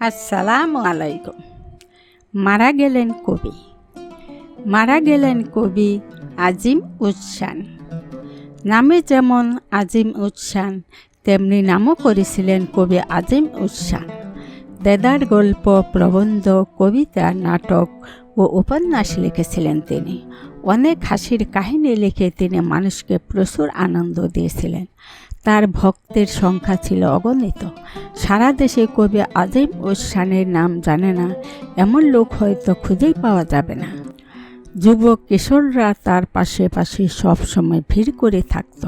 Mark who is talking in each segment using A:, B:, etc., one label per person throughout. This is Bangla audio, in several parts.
A: আসসালামু আলাইকুম। মারা গেলেন কবি। মারা গেলেন কবি আজিম উৎসান নামে যেমন আজিম উৎসান তেমনি নামও করেছিলেন কবি আজিম উৎসান দেদার গল্প, প্রবন্ধ, কবিতা, নাটক ও উপন্যাস লিখেছিলেন তিনি। অনেক হাসির কাহিনী লিখে তিনি মানুষকে প্রচুর আনন্দ দিয়েছিলেন। তার ভক্তের সংখ্যা ছিল অগণিত। সারা দেশে কবি আজিম উসানের নাম জানে না, এমন লোক হয়তো খুঁজেই পাওয়া যাবে না। যুবক কিশোররা তার পাশে পাশে সব সময় ভিড় করে থাকত।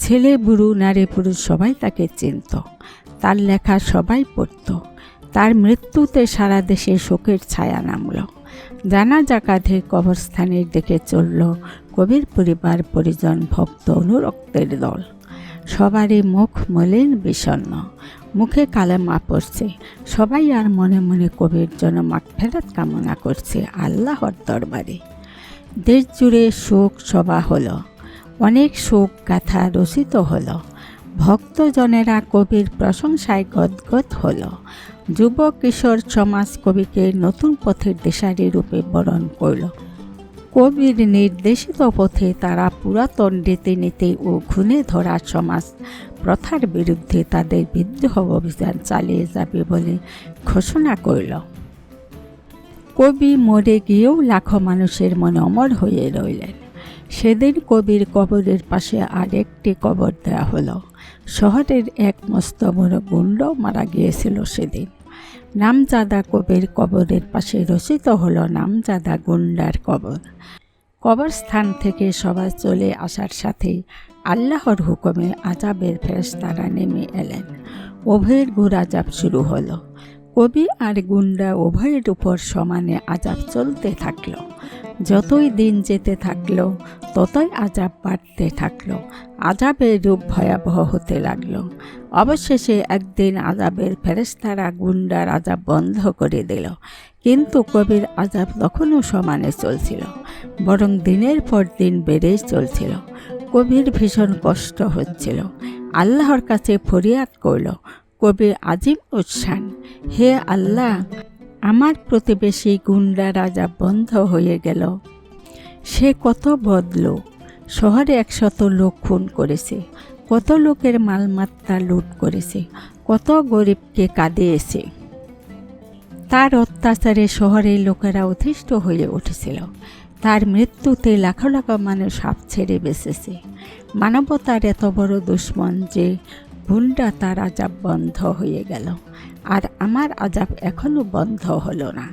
A: ছেলে, বুড়ো, নারী, পুরুষ সবাই তাকে চিনত। তার লেখা সবাই পড়ত। তার মৃত্যুতে সারা দেশে শোকের ছায়া নামল। জানাজা কাঁধে কবরস্থানের দিকে চলল কবির পরিবার, পরিজন, ভক্ত অনুরক্তের দল। সবারই মুখ মলিন, বিষণ্ণ। মুখে কালেমা পড়ছে সবাই আর মনে মনে কবির জন্য মাঠ ফেরত কামনা করছে আল্লাহর দরবারে। দেশ জুড়ে শোক সভা হলো। অনেক শোক গাথা রচিত হলো। ভক্তজনেরা কবির প্রশংসায় গদগদ হল। যুব কিশোর সমাজ কবিকে নতুন পথের দিশারি রূপে বরণ করল। কবির নির্দেশিত পথে তারা পুরাতন রীতিনীতি ও ঘুণে ধরা সমাজ প্রথার বিরুদ্ধে তাদের বিদ্রোহ অভিযান চালিয়ে যাবে বলে ঘোষণা করল। কবি মরে গিয়েও লাখো মানুষের মনে অমর হয়ে রইলেন। সেদিন কবির কবরের পাশে আরেকটি কবর দেওয়া হলো। শহরের এক মস্ত বড় গুন্ড মারা গিয়েছিল সেদিন। নামজাদা কবির কবরের পাশে রচিত হল নামজাদা গুন্ডার কবর। কবরস্থান থেকে সবাই চলে আসার সাথে আল্লাহর হুকুমে আজাবের ফেরেশতারা নেমে এলেন। উভয়ের ঘুর আজাব শুরু হল। কবি আর গুন্ডা উভয়ের উপর সমানে আজাব চলতে থাকল। যতই দিন যেতে থাকল, ততই আজাব বাড়তে থাকল। আজাবের রূপ ভয়াবহ হতে লাগল। অবশেষে একদিন আজাবের ফেরেস্তারা গুন্ডার আজাব বন্ধ করে দিল। কিন্তু কবির আজাব তখনও সমানে চলছিল, বরং দিনের পর দিন বেড়েই চলছিল। কবির ভীষণ কষ্ট হচ্ছিল। আল্লাহর কাছে ফরিয়াদ করল কবি আজিম উৎসান, হে আল্লাহ আমার প্রতিবেশী গুন্ডা রাজা বন্ধ হয়ে গেল। সে কত বদল, শহরে একশত লোক খুন করেছে, কত লোকের মালমাত্রা লুট করেছে, কত গরিবকে কাঁদিয়েছে। তার অত্যাচারে শহরের লোকেরা অতিষ্ঠ হয়ে উঠেছিল। তার মৃত্যুতে লাখো লাখো মানুষ হাফ ছেড়ে বেঁচেছে। মানবতার এত বড় দুশ্মন যে গুন্ডা তার আজাব বন্ধ হয়ে গেল। আর আমার আজাব এখনও বন্ধ হলো না।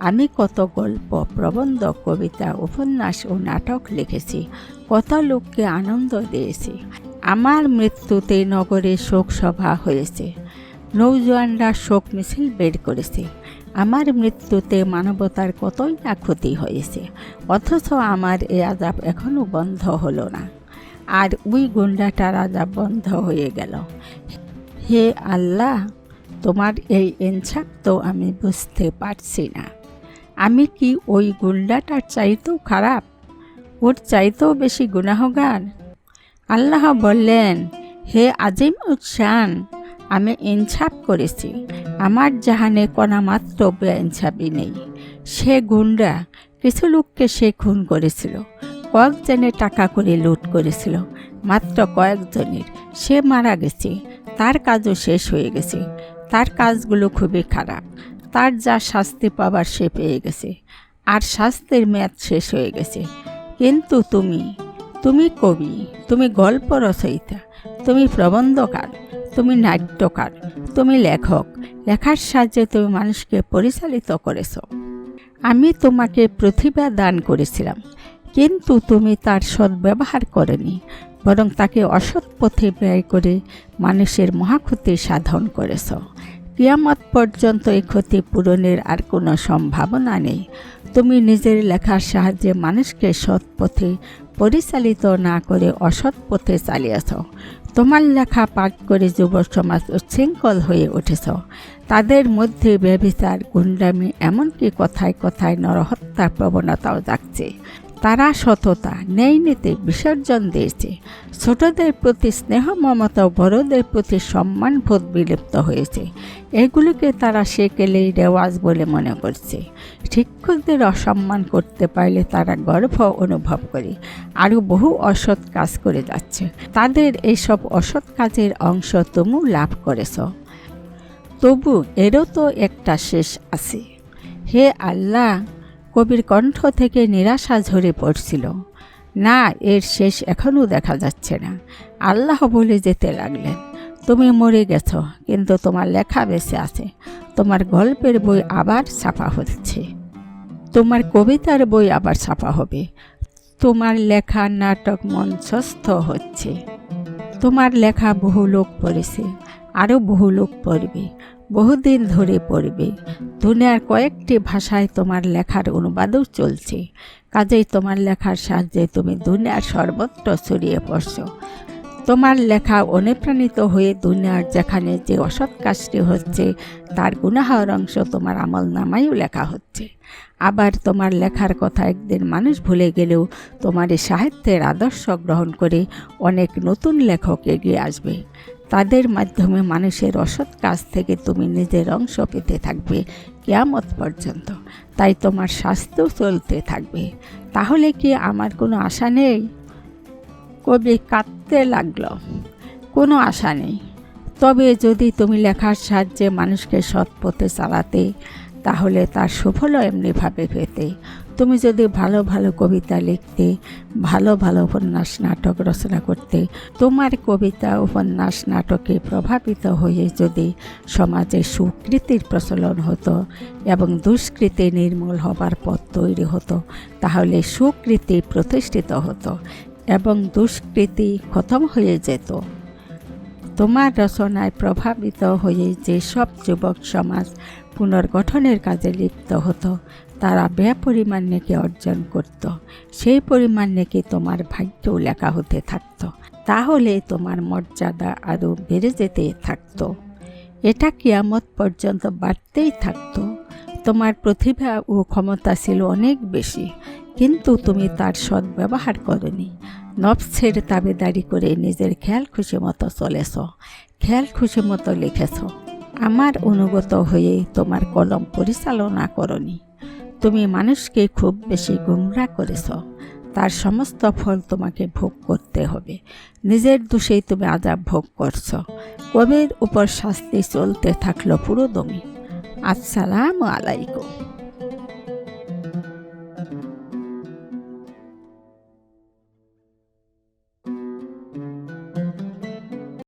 A: আমি কত গল্প, প্রবন্ধ, কবিতা, উপন্যাস ও নাটক লিখেছি, কত লোককে আনন্দ দিয়েছি। আমার মৃত্যুতে নগরে শোক সভা হয়েছে। নৌজওয়ানরা শোক মিছিল বের করেছে। আমার মৃত্যুতে মানবতার কতই না ক্ষতি হয়েছে। অথচ আমার এ আজাব এখনও বন্ধ হলো না। আর ওই গুন্ডাটার রাজা বন্ধ হয়ে গেল। হে আল্লাহ, তোমার এই ইনসাফ তো আমি বুঝতে পারছি না। আমি কি ওই গুন্ডাটার চাইতেও খারাপ? ওর চাইতেও বেশি গুনাহগার? আল্লাহ বললেন, হে আজিম উৎসান আমি ইনসাফ করেছি। আমার জাহানে কণা মাত্র বেইনসাফি নেই। সে গুন্ডা কিছু লোককে সে খুন করেছিল। কয়েকজনের টাকা করে লুট করেছিল, মাত্র কয়েকজনের। সে মারা গেছে। তার কাজও শেষ হয়ে গেছে। তার কাজগুলো খুবই খারাপ। তার যা শাস্তি পাবার সে পেয়ে গেছে। আর শাস্তির মেয়াদ শেষ হয়ে গেছে। কিন্তু তুমি তুমি কবি, তুমি গল্প রচয়িতা, তুমি প্রবন্ধকার, তুমি নাট্যকার, তুমি লেখক। লেখার সাহায্যে তুমি মানুষকে পরিচালিত করেছ। আমি তোমাকে প্রতিভা দান করেছিলাম। কিন্তু তুমি তার সদ্ব্যবহার করেনি, বরং তাকে অসৎ পথে ব্যয় করে মানুষের মহাক্ষতি সাধন করেছ। কিয়ামত পর্যন্ত এই ক্ষতি পূরণের আর কোনো সম্ভাবনা নেই। তুমি নিজের লেখার সাহায্যে মানুষকে সৎ পথে পরিচালিত না করে অসৎ পথে চালিয়েছ। তোমার লেখা পাঠ করে যুব সমাজ উচ্ছৃঙ্খল হয়ে উঠেছ। তাদের মধ্যে ব্যবিচার গুন্ডামি, এমনকি কথায় কথায় নরহত্যার প্রবণতাও যাচ্ছে তারা সততা, ন্যায় নীতি, বিসর্জন দিয়েছে। ছোটদের প্রতি স্নেহ, মমতা বড়দের প্রতি সম্মানবোধ বিলুপ্ত হয়েছে। এগুলোকে তারা সেকেলেই রেওয়াজ বলে মনে করছে। শিক্ষকদের অসম্মান করতে পারলে তারা গর্ব অনুভব করে, আরও বহু অসৎ কাজ করে যাচ্ছে। তাদের এইসব অসৎ কাজের অংশ তুমিও লাভ করেছ। তবু এরও তো একটা শেষ আছে। হে আল্লাহ কবির কণ্ঠ থেকে নিরাশা ঝরে পড়ছিল। না, এর শেষ এখনও দেখা যাচ্ছে না। আল্লাহ বলে যেতে লাগলেন, তুমি মরে গেছো, কিন্তু তোমার লেখা বেঁচে আছে। তোমার গল্পের বই আবার ছাপা হচ্ছে। তোমার কবিতার বই আবার ছাপা হবে। তোমার লেখা নাটক মঞ্চস্থ হচ্ছে। তোমার লেখা বহু লোক পড়েছে, আরও বহু লোক পড়বে। বহুদিন ধরে পড়বে। দুনিয়ার কয়েকটি ভাষায় তোমার লেখার অনুবাদও চলছে। কাজেই তোমার লেখার সাহায্যে তুমি দুনিয়ার সর্বত্র ছড়িয়ে পড়ছো। তোমার লেখা অনুপ্রাণিত হয়ে দুনিয়ার যেখানে যে অসৎ কাজটি হচ্ছে, তার গুনাহার অংশ তোমার আমল নামাইও লেখা হচ্ছে। আবার তোমার লেখার কথা একদিন মানুষ ভুলে গেলেও তোমার এই সাহিত্যের আদর্শ গ্রহণ করে অনেক নতুন লেখক এগিয়ে আসবে। তাদের মাধ্যমে মানুষের অসৎ কাজ থেকে তুমি নিজের অংশ পেতে থাকবে কেয়ামত পর্যন্ত। তাই তোমার স্বাস্থ্য চলতে থাকবে। তাহলে কি আমার কোনো আশা নেই? কবি কাঁদতে লাগল। কোনো আশা নেই। তবে যদি তুমি লেখার সাহায্যে মানুষকে সৎ পথে চালাতে, তাহলে তার সুফলও এমনিভাবে পেতে। তুমি যদি ভালো ভালো কবিতা লিখতে, ভালো ভালো উপন্যাস, নাটক রচনা করতে, তোমার কবিতা, উপন্যাস, নাটকে প্রভাবিত হয়ে যদি সমাজে সুকৃতির প্রচলন হতো এবং দুষ্কৃতি নির্মূল হবার পথ তৈরি হতো, তাহলে সুকৃতি প্রতিষ্ঠিত হতো এবং দুষ্কৃতি খতম হয়ে যেত। তোমার রচনায় প্রভাবিত হয়ে যেসব যুবক সমাজ পুনর্গঠনের কাজে লিপ্ত হতো তারা পরিমাণ নেকি অর্জন করত। সেই পরিমাণ নেকি তোমার ভাগ্যেও লেখা হতে থাকত। তাহলে তোমার মর্যাদা আরও বেড়ে যেতে থাকত। এটা কিয়ামত পর্যন্ত বাড়তেই থাকতো। তোমার প্রতিভা ও ক্ষমতা ছিল অনেক বেশি, কিন্তু তুমি তার সদ্ব্যবহার করনি। নবসের তাবেদারি করে নিজের খেয়াল খুশি মতো চলেছ, খেয়াল খুশি মতো লিখেছ। আমার অনুগত হয়ে তোমার কলম পরিচালনা করনি। তুমি মানুষকে খুব বেশি গুমরা করেছ। তার সমস্ত ফল তোমাকে ভোগ করতে হবে। নিজের দোষেই তুমি আজাব ভোগ করছ। কবির উপর শাস্তি চলতে থাকল পুরো দমি আসসালামু আলাইকুম।